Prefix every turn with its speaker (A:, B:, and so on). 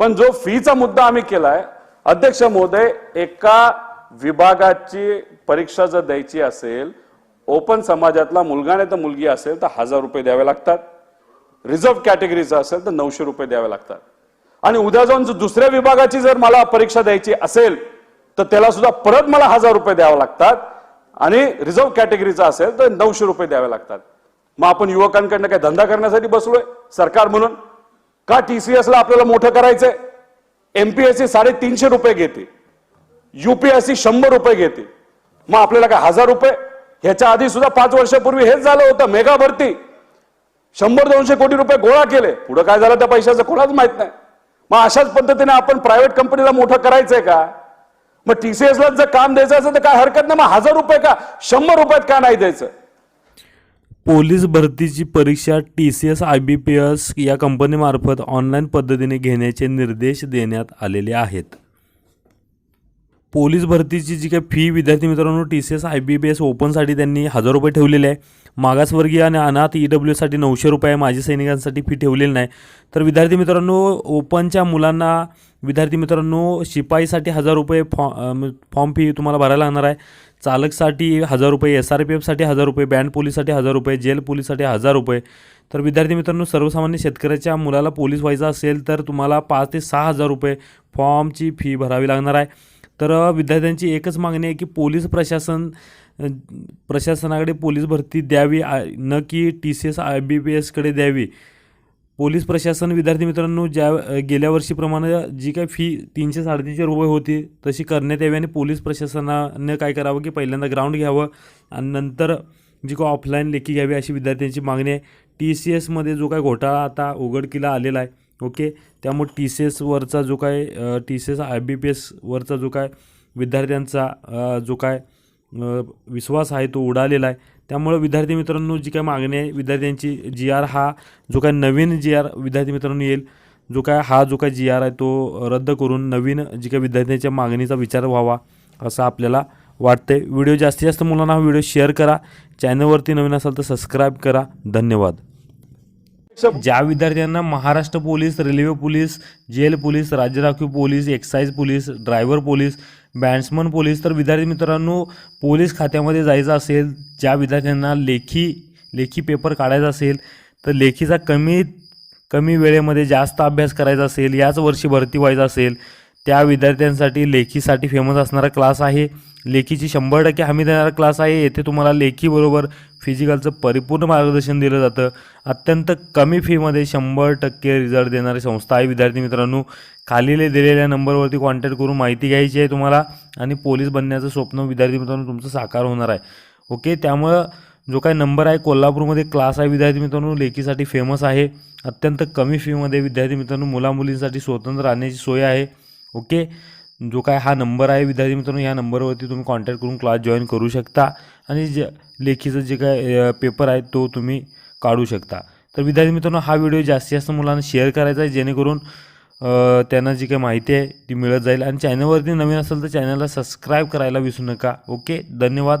A: पण जो फीचा मुद्दा आम्ही केलाय अध्यक्ष महोदय एका विभागाची परीक्षा जर द्यायची असेल ओपन समाजातला मुलगा नाही तर मुलगी असेल तर हजार रुपये द्यावे लागतात. रिझर्व्ह कॅटेगरीचा असेल तर नऊशे रुपये द्यावे लागतात. आणि उद्या जाऊन दुसऱ्या विभागाची जर मला परीक्षा द्यायची असेल तर त्याला सुद्धा परत मला हजार रुपये द्यावे लागतात. आणि रिझर्व्ह कॅटेगरीचा असेल तर नऊशे रुपये द्यावे लागतात. मग आपण युवकांकडनं काही धंदा करण्यासाठी बसलोय सरकार म्हणून. का टीसीएसला आपल्याला मोठं करायचंय? एमपीएससी साडेतीनशे रुपये घेते. युपीएससी शंभर रुपये घेते. मग आपल्याला काय हजार रुपये? ह्याच्या आधी सुद्धा पाच वर्षापूर्वी हेच झालं होतं मेगा भरती. शंभर दोनशे कोटी रुपये गोळा केले. पुढे काय झालं त्या पैशाचं कोणाच माहीत नाही. मग अशाच पद्धतीने आपण प्रायव्हेट कंपनीला मोठं करायचंय का? मग टीसीएसला जर काम द्यायचं असेल तर काय हरकत नाही. मग हजार रुपये का? शंभर रुपयात का नाही द्यायचं?
B: पोलीस भरतीची परीक्षा T C S I B P S या कंपनीमार्फत ऑनलाईन पद्धतीने घेण्याचे निर्देश देण्यात आलेले आहेत. पोलीस भरतीची जी काही फी विद्यार्थी मित्रांनो T C S I B P S ओपनसाठी त्यांनी हजार रुपये ठेवलेले आहे. मागासवर्गीय आणि अनाथ ई डब्ल्यूसाठी नऊशे रुपये माजी सैनिकांसाठी फी ठेवलेली नाही. तर विद्यार्थी मित्रांनो ओपनच्या मुलांना विद्यार्थी मित्रांनो शिपाईसाठी हजार रुपये फॉ फॉर्म फी तुम्हाला भरायला लागणार आहे. चालकसाठी हजार रुपये एस आर पी एफसाठी हजार रुपये बँड पोलीससाठी हजार रुपये जेल पोलीससाठी हजार रुपये. तर विद्यार्थी मित्रांनो सर्वसामान्य शेतकऱ्याच्या मुलाला पोलीस व्हायचं असेल तर तुम्हाला पाच ते सहा हजार रुपये फॉर्मची फी भरावी लागणार आहे. तर विद्यार्थ्यांची एकच मागणी आहे की पोलीस प्रशासन प्रशासनाकडे पोलीस भरती द्यावी न की T C S I B P एसकडे द्यावी. पोलीस प्रशासन विद्यार्थी मित्रांनो ज्या गेल्या वर्षीप्रमाणे जी काही फी तीनशे साडेतीनशे रुपये होती तशी करण्यात यावी आणि पोलीस प्रशासनानं काय करावं की पहिल्यांदा ग्राउंड घ्यावं आणि नंतर जी काय ऑफलाईन लेखी घ्यावी अशी विद्यार्थ्यांची मागणी आहे. टी सी एसमध्ये जो काय घोटाळा आता उघडकीला आलेला आहे ओके? त्यामुळे टी सी एसवरचा जो काय T C S I B P एसवरचा जो काय विद्यार्थ्यांचा जो काय विश्वास आहे तो उडालेला आहे. त्यामुळं विद्यार्थी मित्रांनो जी काय मागणी आहे विद्यार्थ्यांची जी आर हा जो काय नवीन जी आर विद्यार्थी मित्रांनो येईल जो काय हा जो काय जी आर आहे तो रद्द करून नवीन जी काय विद्यार्थ्यांच्या मागणीचा विचार व्हावा असं आपल्याला वाटतंय. व्हिडिओ जास्तीत जास्त मुलांना हा व्हिडिओ शेअर करा चॅनलवरती नवीन असाल तर सबस्क्राईब करा. धन्यवाद. ज्या विद्यार्थ्यांना Maharashtra police railway police jail police राज्य राखीव police excise police driver police batsman police तर विद्यार्थी मित्रांनो पोलीस खात्यामध्ये जायचं असेल ज्या विद्यार्थ्यांना लेखी लेखी पेपर काढायचा असेल तर लेखीचा कमी कमी वेळेमध्ये जास्त अभ्यास करायचा असेल याच वर्षी भरती व्हायचं असेल त्या विद्यार्थ्यांसाठी लेखीसाठी फेमस असणारा क्लास आहे. लेखीची शंभर टक्के हमी देणारा क्लास आहे. येथे तुम्हाला लेखीबरोबर फिजिकलचं परिपूर्ण मार्गदर्शन दिलं जातं. अत्यंत कमी फीमध्ये शंभर टक्के रिझल्ट देणारी संस्था आहे. विद्यार्थी मित्रांनो खाली दिलेल्या नंबरवरती कॉन्टॅक्ट करून माहिती घ्यायची आहे तुम्हाला आणि पोलीस बनण्याचं स्वप्न विद्यार्थी मित्रांनो तुमचं साकार होणार आहे. ओके? त्यामुळं जो काही नंबर आहे कोल्हापूरमध्ये क्लास आहे विद्यार्थी मित्रांनो लेखीसाठी फेमस आहे. अत्यंत कमी फीमध्ये विद्यार्थी मित्रांनो मुलामुलींसाठी स्वतंत्र राहण्याची सोय आहे. ओके? जो काय हा नंबर आहे विद्यार्थी मित्रांनो या नंबरवरती तुम्ही कॉन्टॅक्ट करून क्लास जॉईन करू शकता. आणि जे लेखीचं जे काय पेपर आहे तो तुम्ही काढू शकता. तर विद्यार्थी मित्रांनो हा व्हिडिओ जास्तीत जास्त मुलांना शेअर करायचा आहे जेणेकरून त्यांना जी काही माहिती आहे ती मिळत जाईल. आणि चॅनलवरती नवीन असेल तर चॅनलला सबस्क्राईब करायला विसरू नका. ओके? धन्यवाद.